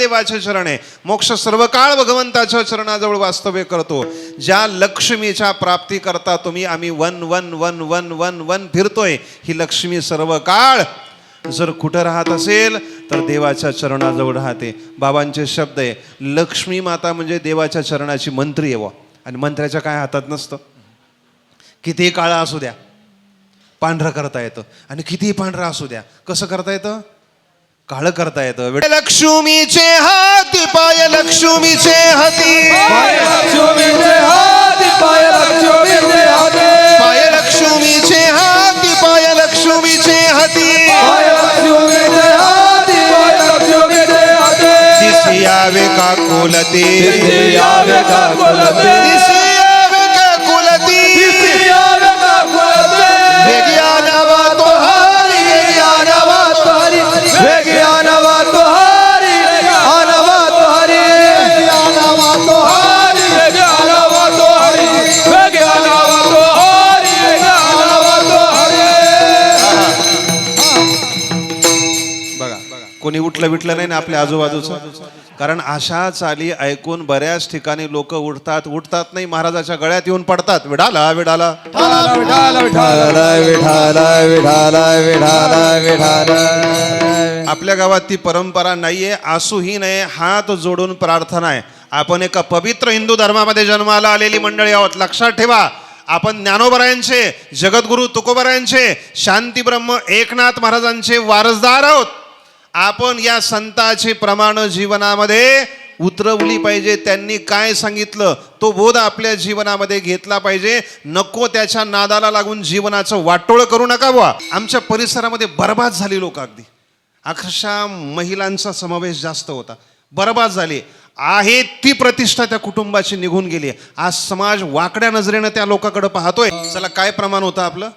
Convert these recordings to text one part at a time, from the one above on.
देवाचे चरण आहे मोक्ष सर्व काळ भगवंताच्या चरणाजवळ वास्तव्य करतो. ज्या लक्ष्मीच्या प्राप्ती करता तुम्ही आम्ही वन वन वन वन वन वन फिरतोय ही लक्ष्मी सर्व काळ जर कुठं राहत असेल तर देवाच्या चरणाजवळ राहते. बाबांचे शब्द आहे लक्ष्मी माता म्हणजे देवाच्या चरणाची मंत्री आहे व आणि मंत्र्याच्या काय हातात नसतं. कितीही काळा असू द्या पांढरं करता येतं. आणि कितीही पांढरं असू द्या कसं करता येतं? काळं करता येतं. लक्ष्मीचे हाती पाय लक्ष्मीचे हाती. पाय लक्ष्मीचे हाती पाय लक्ष्मीचे हाती. पाय लक्ष्मीचे हाती पाय कोणी उठलं विटलं नाही ना आपल्या आजूबाजूचं? कारण अशा चाली ऐकून बऱ्याच ठिकाणी लोक उठतात उठतात नाही महाराजाच्या गळ्यात येऊन पडतात. विडाला विडाला. आपल्या गावात ती परंपरा नाहीये असूही नाही हात जोडून प्रार्थना आहे. आपण एका पवित्र हिंदू धर्मामध्ये जन्माला आलेली मंडळी आहोत. लक्षात ठेवा आपण ज्ञानोबरायांचे जगद्गुरु तुकोबरायांचे शांतीब्रह्म एकनाथ महाराजांचे वारसदार आहोत. आपण या संताची प्रमाण जीवनामध्ये उतरवली पाहिजे. त्यांनी काय सांगितलं? तो बोध आपल्या जीवनामध्ये घेतला पाहिजे. नको त्याच्या नादाला लागून जीवनाचं वाटोळ करू नका बुवा. आमच्या परिसरामध्ये बरबाद झाली लोक अगदी. अक्षरशः महिलांचा समावेश जास्त होता. बरबाद झाली. आहे ती प्रतिष्ठा त्या कुटुंबाची निघून गेली आज समाज वाकड्या नजरेनं त्या लोकांकडे पाहतोय. चला काय प्रमाण होतं आपलं?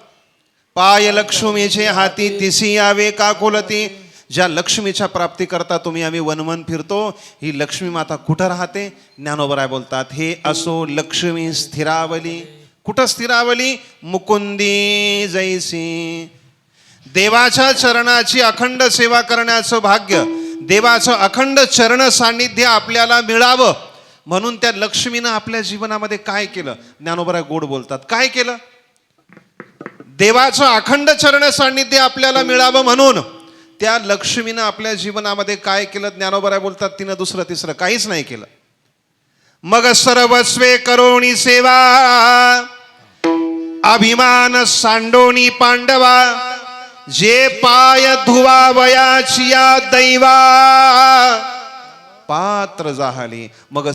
पाय लक्ष्मीचे हाती तिसी यावे का कोलती ज्या लक्ष्मीच्या प्राप्ती करता तुम्ही आम्ही वनवन फिरतो ही लक्ष्मी माता कुठं राहते? ज्ञानोबराय बोलतात हे असो लक्ष्मी स्थिरावली. कुठं स्थिरावली? मुकुंदी जैसी. देवाच्या चरणाची अखंड सेवा करण्याचं भाग्य देवाचं अखंड चरण सान्निध्य आपल्याला मिळावं. म्हणून त्या लक्ष्मीनं आपल्या जीवनामध्ये काय केलं? ज्ञानोबराय गोड बोलतात काय केलं? देवाचं अखंड चरण सान्निध्य आपल्याला मिळावं म्हणून त्या लक्ष्मीनं आपल्या जीवनामध्ये काय केलं? ज्ञानोबराय बोलतात तिनं दुसरं तिसरं. काहीच नाही केलं. मग सर्वस्वे करोणी सेवा अभिमान सांडोणी पांडवा जे पाय धुवा वयाची या दैवा पात्र जाहली मग